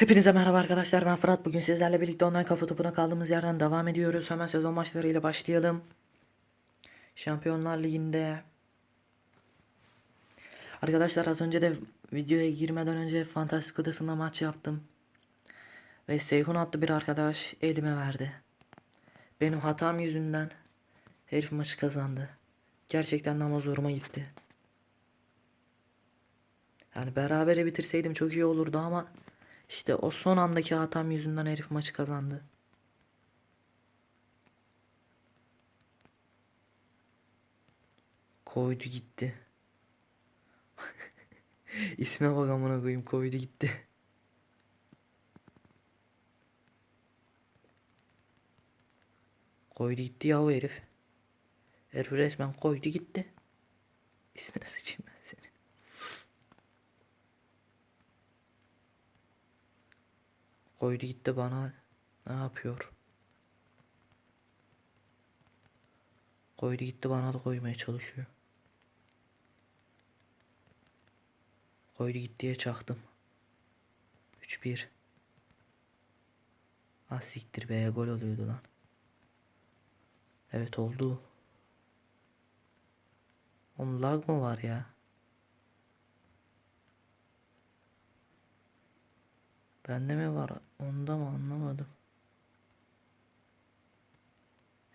Hepinize merhaba arkadaşlar ben Fırat. Bugün sizlerle birlikte online kafa topuna kaldığımız yerden devam ediyoruz. Hemen sezon maçlarıyla başlayalım. Şampiyonlar Ligi'nde. Arkadaşlar az önce de videoya girmeden önce Fantastik Odası'nda maç yaptım. Ve Seyhun adlı bir arkadaş elime verdi. Benim hatam yüzünden herif maçı kazandı. Gerçekten ama zoruma gitti. Yani berabere bitirseydim çok iyi olurdu ama işte o son andaki hatam yüzünden herif maçı kazandı. Koydu gitti. İsme bak amına koyayım koydu gitti. Koydu gitti ya o herif. Herif resmen koydu gitti. İsmine sıçayım ben seni. Koydu gitti bana ne yapıyor? Koydu gitti bana da koymaya çalışıyor. Koydu gittiye çaktım. 3-1. Ah siktir be gol oluyordu lan. Evet oldu. Oğlum lag mı var ya? Bende mi var? Onda mı anlamadım.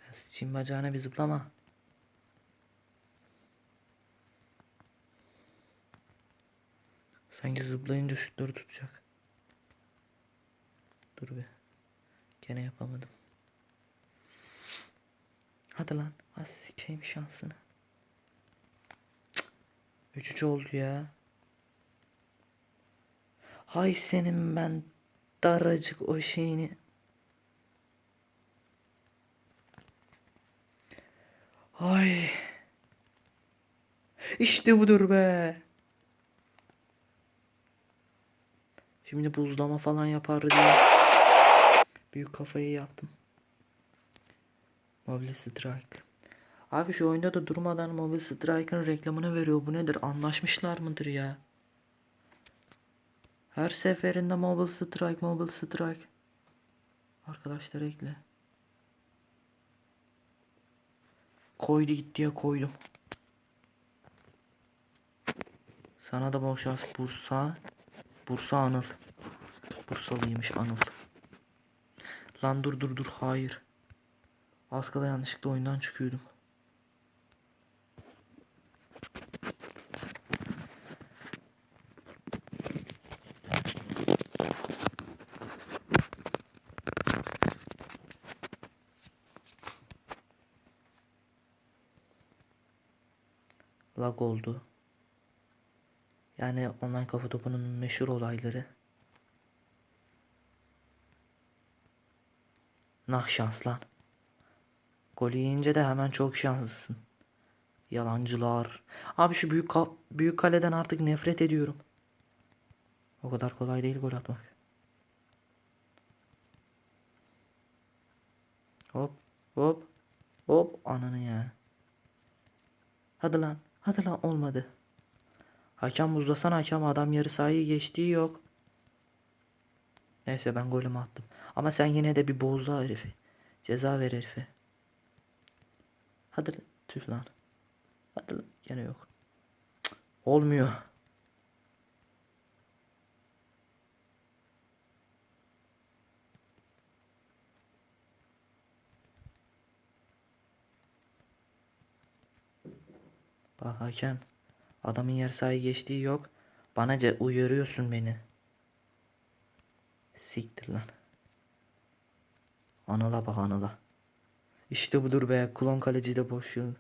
Ya sıçayım bacağına bir zıplama. Sanki zıplayınca şutları tutacak. Dur bir. Gene yapamadım. Hadi lan. Az sikeyim şansını. 3-3 oldu ya. Hay senin ben daracık o şeyini. Ay. İşte budur be. Şimdi buzlama falan yapar diye. Büyük kafayı yaptım. Mobile Strike. Abi şu oyunda da durmadan Mobile Strike'ın reklamını veriyor. Bu nedir? Anlaşmışlar mıdır ya? Her seferinde Mobile Strike, Mobile Strike. Arkadaşlar ekle. Koydu gitti ya koydum. Sana da bol şans Bursa. Bursa Anıl. Bursalıymış Anıl. Lan dur dur dur hayır. Az kala yanlışlıkla oyundan çıkıyordum. Lag oldu. Yani online kafa topunun meşhur olayları. Nah şans lan. Golü yiyince de hemen çok şanslısın. Yalancılar. Abi şu büyük ka- büyük kaleden artık nefret ediyorum. O kadar kolay değil gol atmak. Hop hop hop ananı ya. Hadi lan hadi lan olmadı. Hakem buzlasana hakem adam yarı sahayı geçtiği yok. Neyse ben golümü attım. Ama sen yine de bir bozla herifi. Ceza ver herife. Hadi. Tüh lan. Hadi lan. Gene yok. Cık, Olmuyor. Bak hakem. Adamın yer sahayı geçtiği yok. Bana ce uyarıyorsun beni. Siktir lan. Anıla bak anıla. İşte budur be. Klon kaleci de boş yol.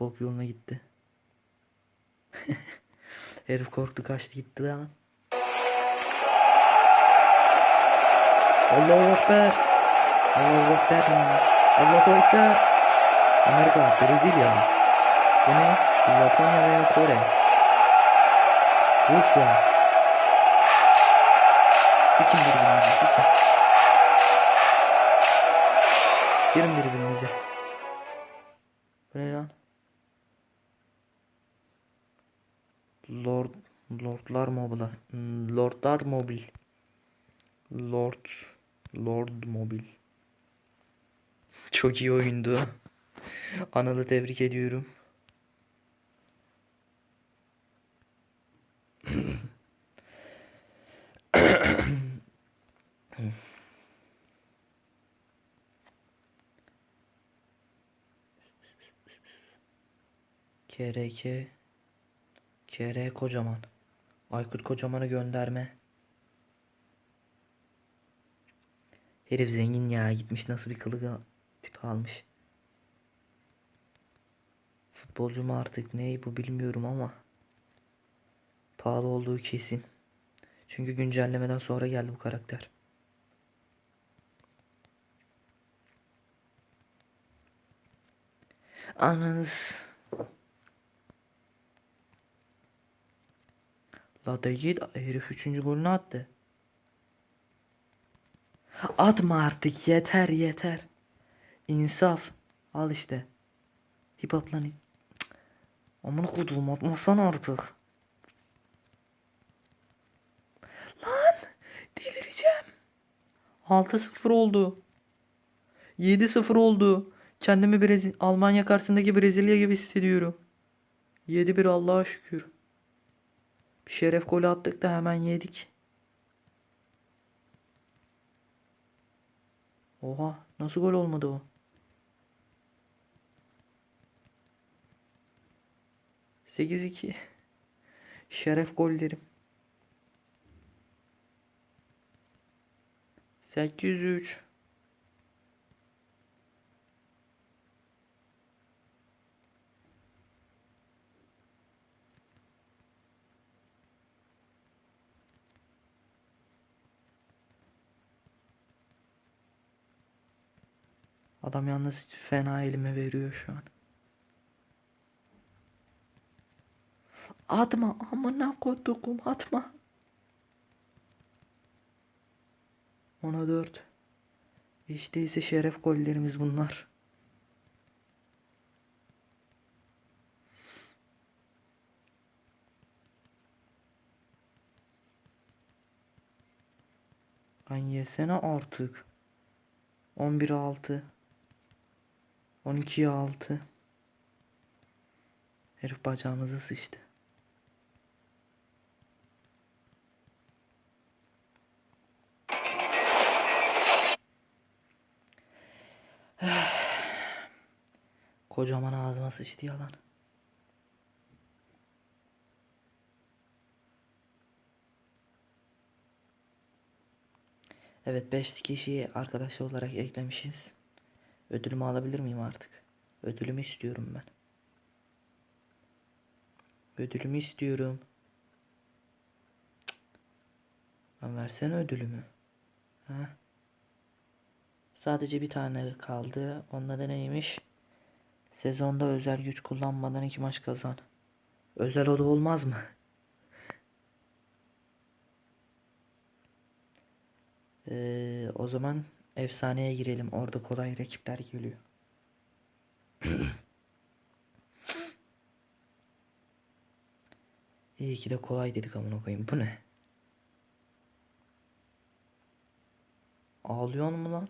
Bok yoluna gitti. Herif korktu kaçtı gitti lan. Allahu Ekber. Allahu Ekber. Allahu Ekber. Amerika, Brezilya. Bu ne? Japonya veya Kore. Rusya. Sikin birbirinizi sikin. Girin birbirinize. Bu ne lan? Lord Lordlar Mobile. Lordlar Mobil. Lord Lord Mobil. Çok iyi oyundu. Anıl'ı tebrik ediyorum. KRK KR Kocaman Aykut Kocaman'ı gönderme. Herif zengin ya gitmiş nasıl bir kılık tip almış. Futbolcu mu artık ney bu bilmiyorum ama pahalı olduğu kesin. Çünkü güncellemeden sonra geldi bu karakter. Ananız. La değil herif 3. golünü attı. Atma artık yeter yeter. İnsaf. Al işte. Hip hop lan. Amına koduğum atmasana artık. Lan delireceğim. 6-0 oldu. 7-0 oldu. Kendimi Brezilya Almanya karşısındaki Brezilya gibi hissediyorum. 7-1 Allah'a şükür. Bir şeref golü attık da hemen yedik. Oha nasıl gol olmadı o? Sekiz iki. Şeref gollerim. Sekiz üç. Adam yalnız fena elime veriyor şu an. Atma amına kodukum atma. Ona dört. İşte ise şeref gollerimiz bunlar. Lan yesene artık. 11'e 6. 12'ye 6. Herif bacağımıza sıçtı. Kocaman ağzıma sıçtı yalan. Evet 5 kişiyi arkadaş olarak eklemişiz. Ödülümü alabilir miyim artık? Ödülümü istiyorum ben. Ödülümü istiyorum. Lan versene ödülümü. Ha? Sadece bir tane kaldı. Onda da neymiş? Sezonda özel güç kullanmadan iki maç kazan. Özel o da olmaz mı? Ee, o zaman efsaneye girelim. Orada kolay rakipler geliyor. İyi ki de kolay dedik amına koyayım. Bu ne? Ağlıyor mu lan?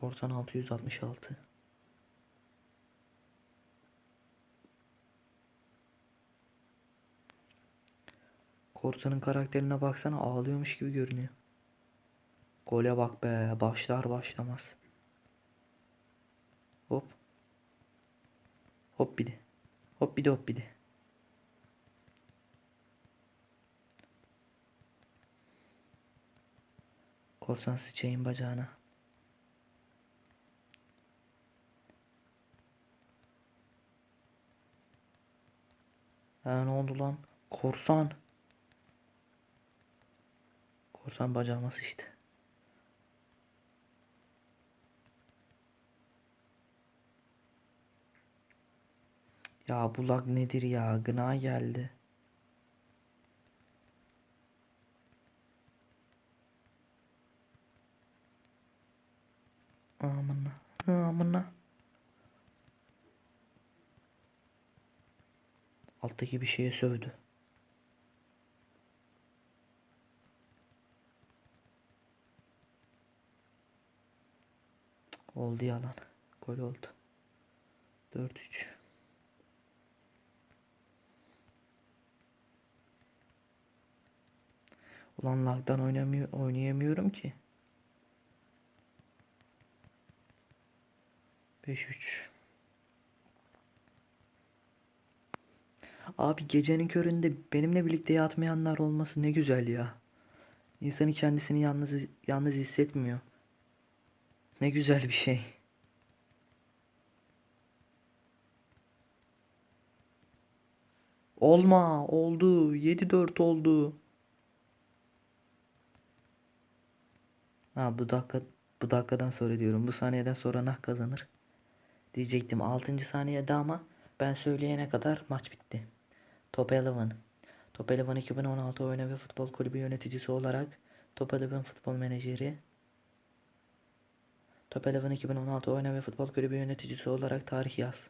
Korsan 666. Korsanın karakterine baksana ağlıyormuş gibi görünüyor. Gole bak be başlar başlamaz. Hop. Hop bir de. Hop bir de hop bir de. Korsan sıçayım bacağına. Ha ne oldu lan? Korsan. Korsan bacağıma sıçtı. Ya bu lag nedir ya? Gına geldi. Amına. Amına. Alttaki bir şeye sövdü. Oldu yalan. Gol oldu. 4-3. Ulan lagdan oynamıyor, oynayamıyorum ki. 5-3. Abi gecenin köründe benimle birlikte yatmayanlar olması ne güzel ya. İnsanı kendisini yalnız yalnız hissetmiyor. Ne güzel bir şey. Olma, oldu. 7-4 oldu. Ha bu dakika bu dakikadan sonra diyorum. Bu saniyeden sonra nah kazanır. Diyecektim 6. saniyede ama ben söyleyene kadar maç bitti. Top 11. Top 11 2016 Oyna ve Futbol Kulübü yöneticisi olarak Top 11 futbol menajeri Top 11 2016 Oyna ve Futbol Kulübü yöneticisi olarak tarih yaz.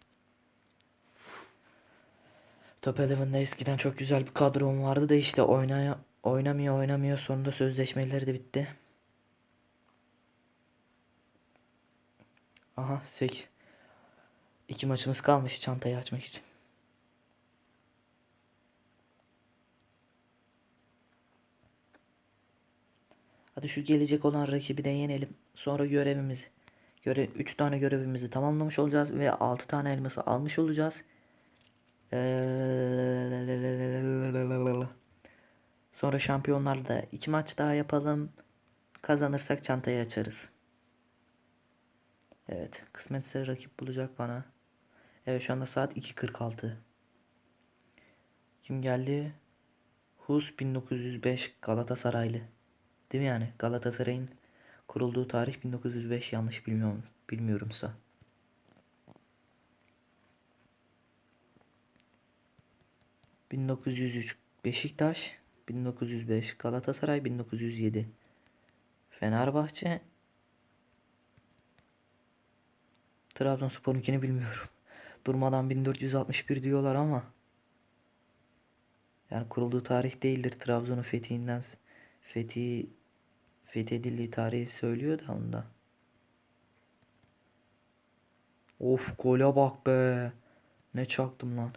Top 11'de eskiden çok güzel bir kadrom vardı da işte oynaya, oynamıyor oynamıyor sonunda sözleşmeleri de bitti. Aha 8. İki maçımız kalmış çantayı açmak için. Hadi şu gelecek olan rakibi de yenelim. Sonra görevimizi. Göre 3 tane görevimizi tamamlamış olacağız ve 6 tane elması almış olacağız. Sonra şampiyonlarla 2 maç daha yapalım. Kazanırsak çantayı açarız. Evet, kısmetse rakip bulacak bana. Evet, şu anda saat 2.46. Kim geldi? Hus 1905 Galatasaraylı. Değil mi yani? Galatasaray'ın kurulduğu tarih 1905 yanlış bilmiyorum bilmiyorumsa. ...1903 Beşiktaş... ...1905 Galatasaray... ...1907 Fenerbahçe... Trabzonspor'unkini bilmiyorum. Durmadan 1461 diyorlar ama... ...yani kurulduğu tarih değildir Trabzon'un fethinden... Fethi fethedildiği tarihi söylüyor da onda. Of gole bak be. Ne çaktım lan.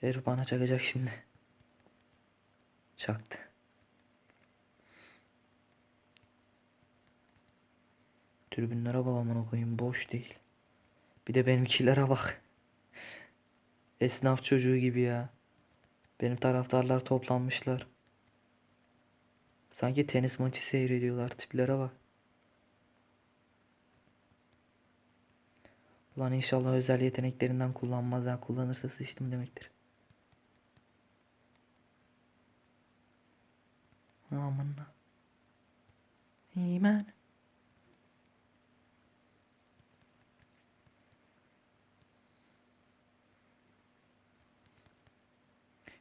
Herif bana çakacak şimdi. Çaktı. Tribünlere bak amına koyayım boş değil. Bir de benimkilere bak. Esnaf çocuğu gibi ya. Benim taraftarlar toplanmışlar. Sanki tenis maçı seyrediyorlar. Tiplere bak. Ulan inşallah özel yeteneklerinden kullanmaz. Yani kullanırsa sıçtım demektir. Aman. İmen.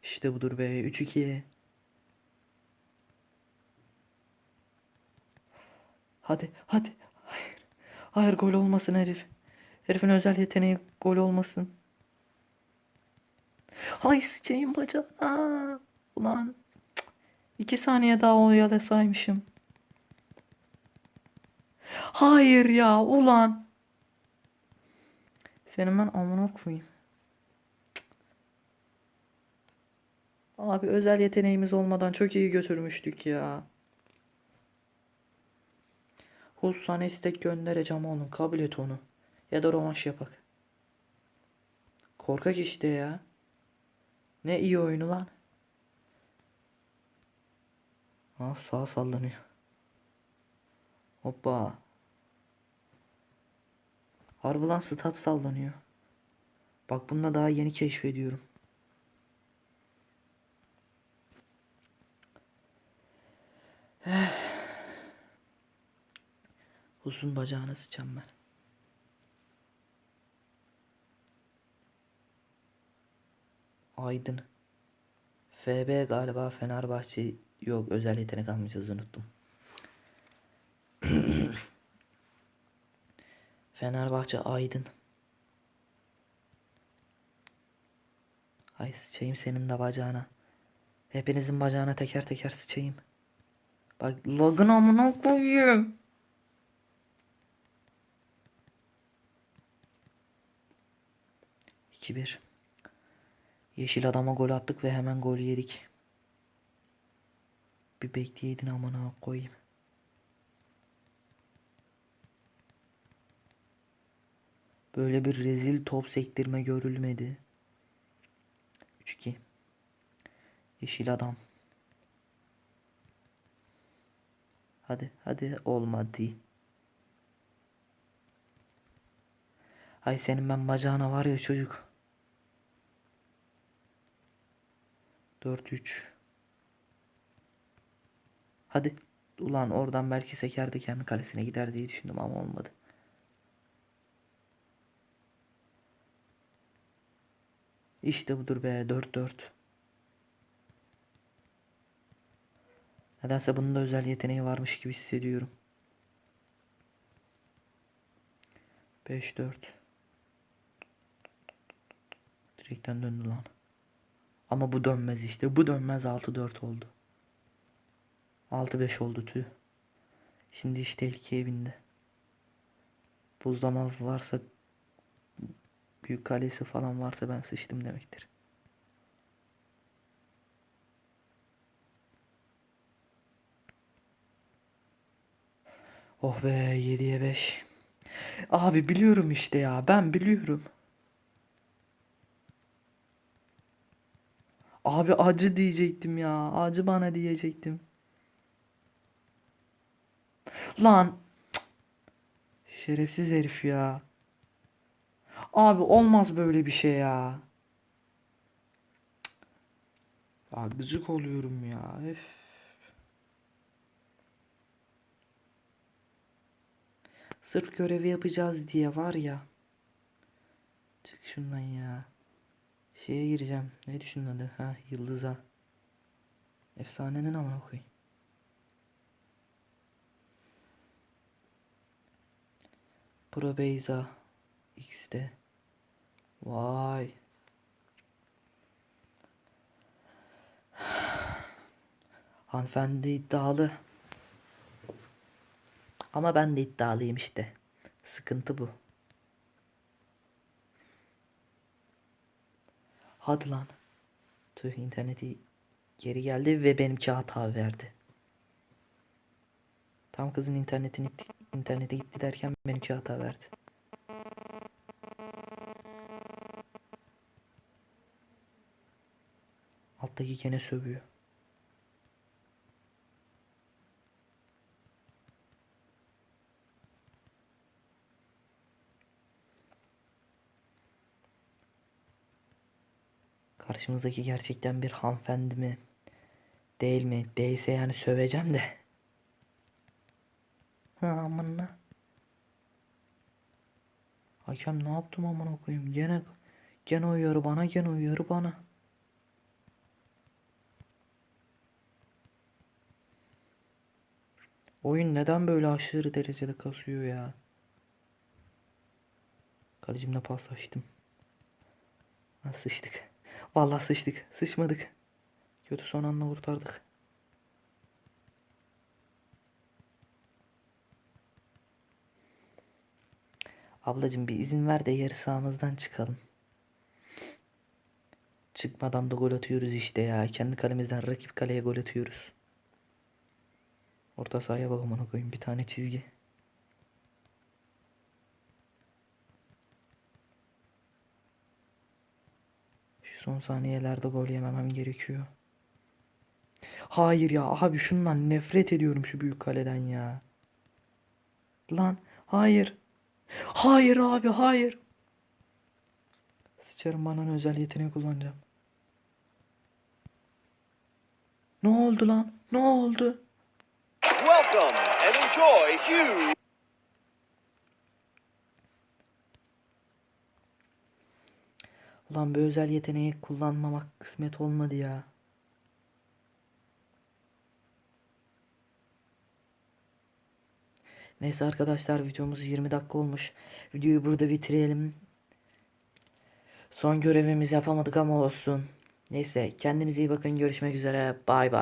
İşte budur be 3-2. Hadi hadi. Hayır. Hayır gol olmasın herif. Herifin özel yeteneği gol olmasın. Hay sıçayım bacağına. Ulan. İki saniye daha oyalasaymışım. Hayır ya ulan. Senin ben amına koyayım. Abi özel yeteneğimiz olmadan çok iyi götürmüştük ya. Huz sana istek göndereceğim oğlum. Kabul et onu. Ya da romanş yapak. Korkak işte ya. Ne iyi oyunu lan. Ha sağ sallanıyor. Hoppa. Harbi lan stat sallanıyor. Bak bununla daha yeni keşfediyorum. Uzun bacağına sıçacağım ben. Aydın. FB galiba Fenerbahçe yok özel yetenek almayacağız unuttum. Fenerbahçe Aydın. Ay sıçayım senin de bacağına. Hepinizin bacağına teker teker sıçayım. Bak lagın amına koyayım. 2-1. Yeşil adama gol attık ve hemen gol yedik. Bir bekleyeydin amına koyayım. Böyle bir rezil top sektirme görülmedi. 3-2. Yeşil adam. Hadi hadi olmadı. Ay senin ben bacağına var ya çocuk. 4-3. Hadi. Ulan oradan belki sekerdi kendi kalesine gider diye düşündüm ama olmadı. İşte budur be 4-4. Nedense bunun da özel yeteneği varmış gibi hissediyorum. 5-4. Direkten döndü lan. Ama bu dönmez işte. Bu dönmez 6-4 oldu. 6-5 oldu tüh. Şimdi iş tehlikeye bindi. Buzlama varsa büyük kalesi falan varsa ben sıçtım demektir. Oh be 7'ye 5. Abi biliyorum işte ya ben biliyorum. Abi acı diyecektim ya. Acı bana diyecektim. Lan. Şerefsiz herif ya. Abi olmaz böyle bir şey ya. Cık. Ya gıcık oluyorum ya. Üf. Sırf görevi yapacağız diye var ya. Çık şundan ya. Şeye gireceğim. Ne düşündün adı? Ha Yıldız'a. Efsanenin amına koyayım. Pro Beyza X'de. Vay. Hanımefendi iddialı. Ama ben de iddialıyım işte. Sıkıntı bu. Hadi lan. Tüh interneti geri geldi ve benimki hata verdi. Tam kızın internetini internete gitti derken benimki hata verdi. Alttaki gene sövüyor. Karşımızdaki gerçekten bir hanımefendi mi? Değil mi? Değilse yani söveceğim de. Ha amına. Hakem ne yaptım amına koyayım? Gene gene uyarı bana, gene uyarı bana. Oyun neden böyle aşırı derecede kasıyor ya? Kalecimle paslaştım. Ha, sıçtık. Vallahi sıçtık. Sıçmadık. Kötü son anda kurtardık. Ablacım bir izin ver de yarı sahamızdan çıkalım. Çıkmadan da gol atıyoruz işte ya. Kendi kalemizden rakip kaleye gol atıyoruz. Orta sahaya bak amına koyayım bir tane çizgi. Son saniyelerde gol yememem gerekiyor. Hayır ya abi şundan nefret ediyorum şu büyük kaleden ya. Lan hayır. Hayır abi hayır. Sıçarım bana özel yeteneği kullanacağım. Ne oldu lan? Ne oldu? Welcome and enjoy huge. Ulan bu özel yeteneği kullanmamak kısmet olmadı ya. Neyse arkadaşlar videomuz 20 dakika olmuş. Videoyu burada bitirelim. Son görevimizi yapamadık ama olsun. Neyse kendinize iyi bakın. Görüşmek üzere. Bay bay.